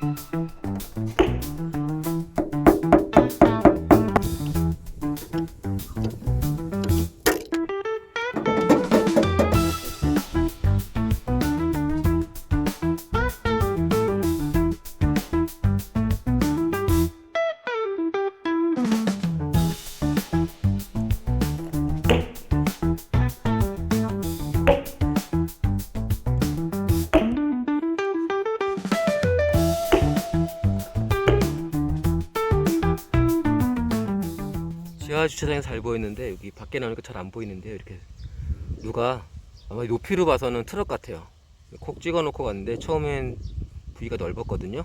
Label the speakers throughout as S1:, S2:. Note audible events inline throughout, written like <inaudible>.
S1: Thank you. 지하 주차장이 잘 보이는데 여기 밖에 나오니까 잘 안 보이는데요. 이렇게 누가 아마 높이로 봐서는 트럭 같아요. 콕 찍어 놓고 갔는데 처음엔 부위가 넓었거든요.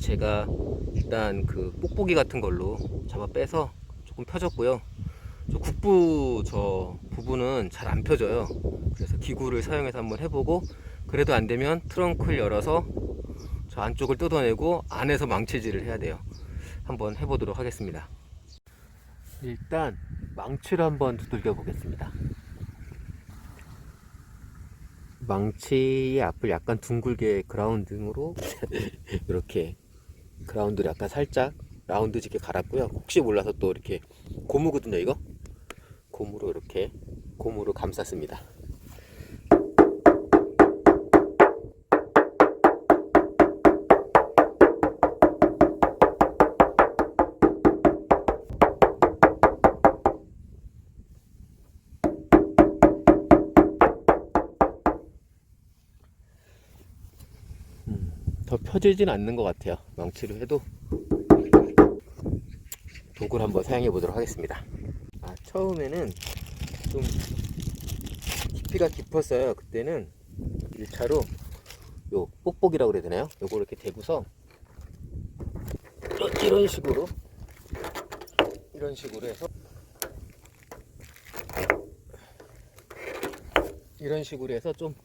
S1: 제가 일단 그 뽁뽁이 같은 걸로 잡아 빼서 조금 펴줬고요. 저 국부 저 부분은 잘 안 펴져요. 그래서 기구를 사용해서 한번 해보고 그래도 안 되면 트렁크를 열어서 저 안쪽을 뜯어내고 안에서 망치질을 해야 돼요. 한번 해보도록 하겠습니다. 일단 망치를 한번 두들겨 보겠습니다. 망치의 앞을 약간 둥글게 그라운딩으로 <laughs> 이렇게 그라운드를 약간 살짝 라운드 짓게 갈았고요. 혹시 몰라서 또 이렇게 고무거든요, 이거? 고무로 이렇게 고무로 감쌌습니다. 펴지진 않는 것 같아요. 망치를 해도 도구를 한번 사용해 보도록 하겠습니다. 아, 처음에는 좀 깊이가 깊었어요. 그때는 1차로 요 뽁뽁이라고 그래야 되나요? 요거 이렇게 대고서 이런- 식으로 이런 식으로 해서 이런 식으로 해서 좀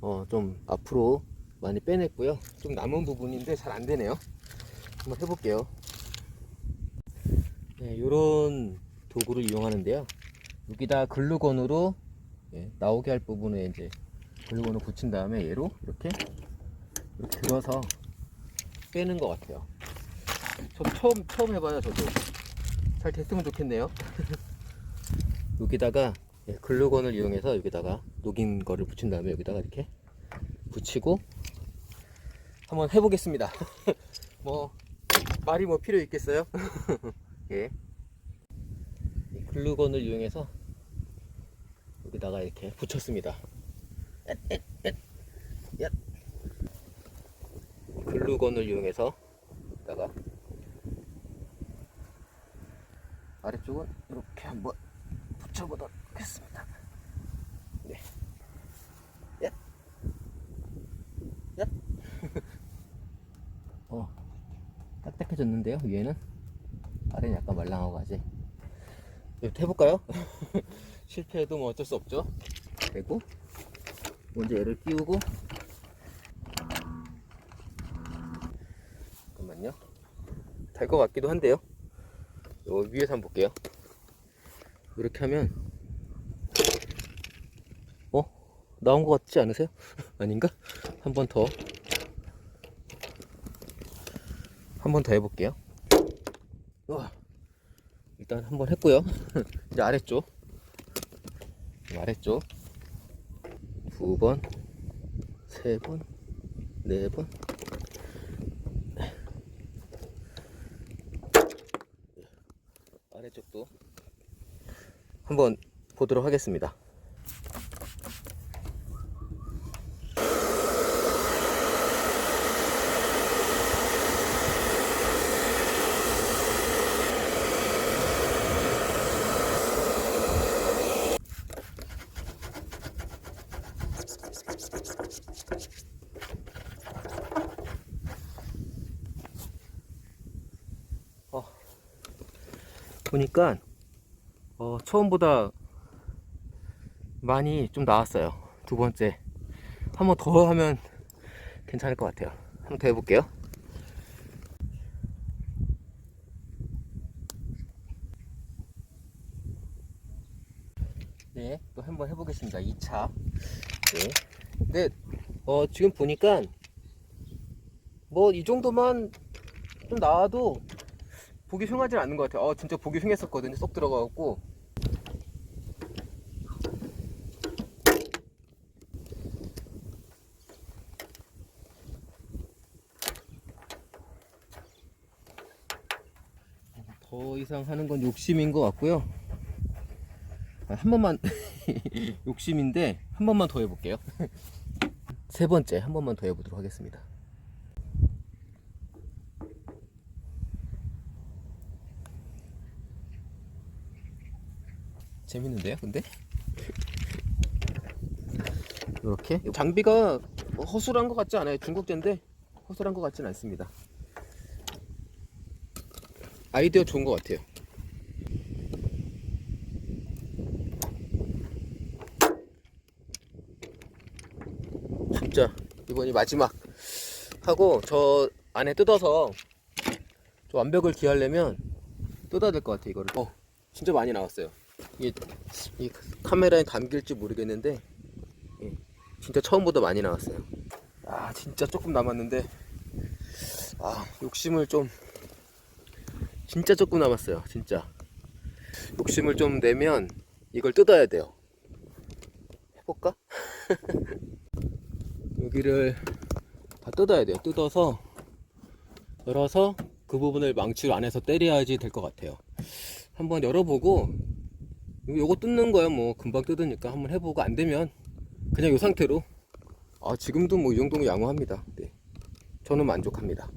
S1: 어, 좀 앞으로 많이 빼냈고요. 좀 남은 부분인데 잘 안 되네요. 한번 해볼게요. 네, 이런 도구를 이용하는데요. 여기다 글루건으로 예, 나오게 할 부분에 이제 글루건을 붙인 다음에 얘로 이렇게 이렇게 들어서 빼는 것 같아요. 저 처음 처음 해봐요. 저도 잘 됐으면 좋겠네요. <laughs> 여기다가 예, 글루건을 이용해서 여기다가 녹인 거를 붙인 다음에 여기다가 이렇게 붙이고 한번 해보겠습니다. <laughs> 뭐 말이 뭐 필요 있겠어요? <laughs> 예. 이 글루건을 이용해서 여기다가 이렇게 붙였습니다. 글루건을 이용해서 여기다가 아래쪽은 이렇게 한번 붙여보도록 하겠습니다. 네. 얏. 얏. 어, 딱딱해졌는데요, 위에는? 아래는 약간 말랑하고 하지. 해볼까요? <laughs> 실패해도 뭐 어쩔 수 없죠. 되고, 먼저 얘를 끼우고, 잠깐만요. 될것 같기도 한데요. 요 위에서 한번 볼게요. 이렇게 하면, 어? 나온 것 같지 않으세요? <laughs> 아닌가? 한 번 더. 한 번 더 해볼게요. 우와. 일단 한 번 했고요. <laughs> 이제 아래쪽. 아래쪽. 두 번, 세 번, 네 번. 아래쪽도 한번 보도록 하겠습니다. 보니까 어, 처음보다 많이 좀 나왔어요. 두 번째 한 번 더 하면 괜찮을 것 같아요. 한 번 더 해볼게요. 네, 또 한 번 해보겠습니다. 2차. 네. 근데 어, 지금 보니까 뭐 이 정도만 좀 나와도 보기 흉하진 않는 것 같아요. 어 진짜 보기 흉했었거든요. 쏙 들어가갖고 더 이상 하는 건 욕심인 것 같고요. 아, 한 번만 <laughs> 욕심인데 한 번만 더 해볼게요. <laughs> 세 번째 한 번만 더 해보도록 하겠습니다. 재밌는데요, 근데? 이렇게 장비가 뭐 허술한 것 같지 않아요. 중국제인데 허술한 것 같지는 않습니다. 아이디어 좋은 것 같아요. 진짜 이번이 마지막 하고 저 안에 뜯어서 저 완벽을 기하려면 뜯어야 될 것 같아 이거를. 어, 진짜 많이 나왔어요. 이게 이 카메라에 담길지 모르겠는데 예, 진짜 처음보다 많이 나왔어요. 아 진짜 조금 남았는데 아 욕심을 좀 진짜 조금 남았어요. 진짜 욕심을 좀 내면 이걸 뜯어야 돼요. 해볼까? <laughs> 여기를 다 뜯어야 돼요. 뜯어서 열어서 그 부분을 망치로 안에서 때려야지 될 것 같아요. 한번 열어보고 요거 뜯는 거야 뭐 금방 뜯으니까 한번 해보고 안 되면 그냥 이 상태로 아 지금도 뭐 이 정도면 양호합니다. 네. 저는 만족합니다.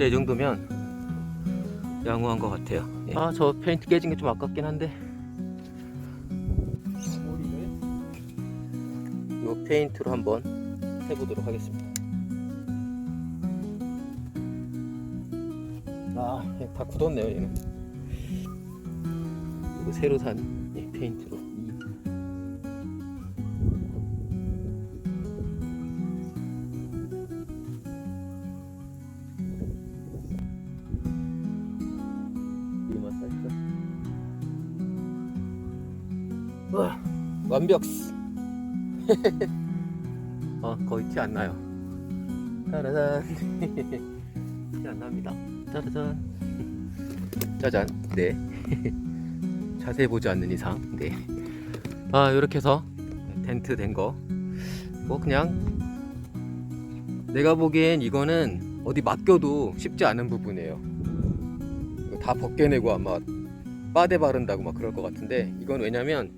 S1: 진짜 이 정도면 양호한 것 같아요. 아, 저 페인트 깨진 게 좀 아깝긴 한데. 이 페인트로 한번 해보도록 하겠습니다. 아, 예, 다 굳었네요, 얘는. 이거 새로 산 예, 페인트로. 완벽. <laughs> 어, 거의 티 안 나요. 따라잔. <laughs> 티 안 납니다. 짜라잔. <laughs> 짜잔. 네. 자세히 보지 않는 이상. 네. 아, 이렇게 해서 텐트 된 거. 뭐 그냥 내가 보기엔 이거는 어디 맡겨도 쉽지 않은 부분이에요. 다 벗겨내고 아마 빠데 바른다고 막 그럴 것 같은데 이건 왜냐면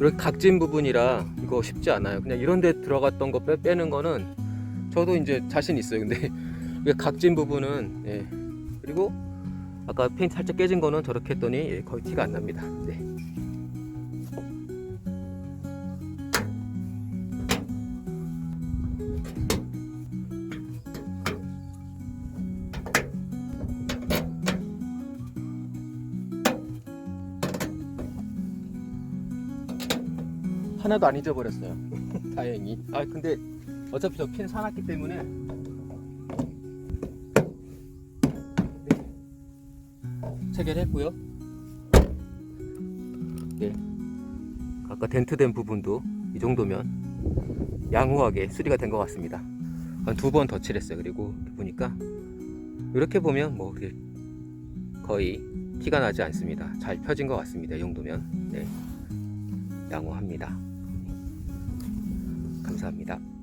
S1: 이렇게 각진 부분이라 이거 쉽지 않아요. 그냥 이런 데 들어갔던 거 빼, 빼는 거는 저도 이제 자신 있어요. 근데 <laughs> 각진 부분은 예. 그리고 아까 페인트 살짝 깨진 거는 저렇게 했더니 예, 거의 티가 안 납니다. 네. 하나도 안 잊어버렸어요. <laughs> 다행히. 아 근데 어차피 저핀 사놨기 때문에 체결했고요. 네. 아까 덴트된 부분도 이 정도면 양호하게 수리가 된 것 같습니다. 한 두 번 더 칠했어요. 그리고 보니까 이렇게 보면 뭐 거의 티가 나지 않습니다. 잘 펴진 것 같습니다. 이 정도면 네. 양호합니다. 감사합니다.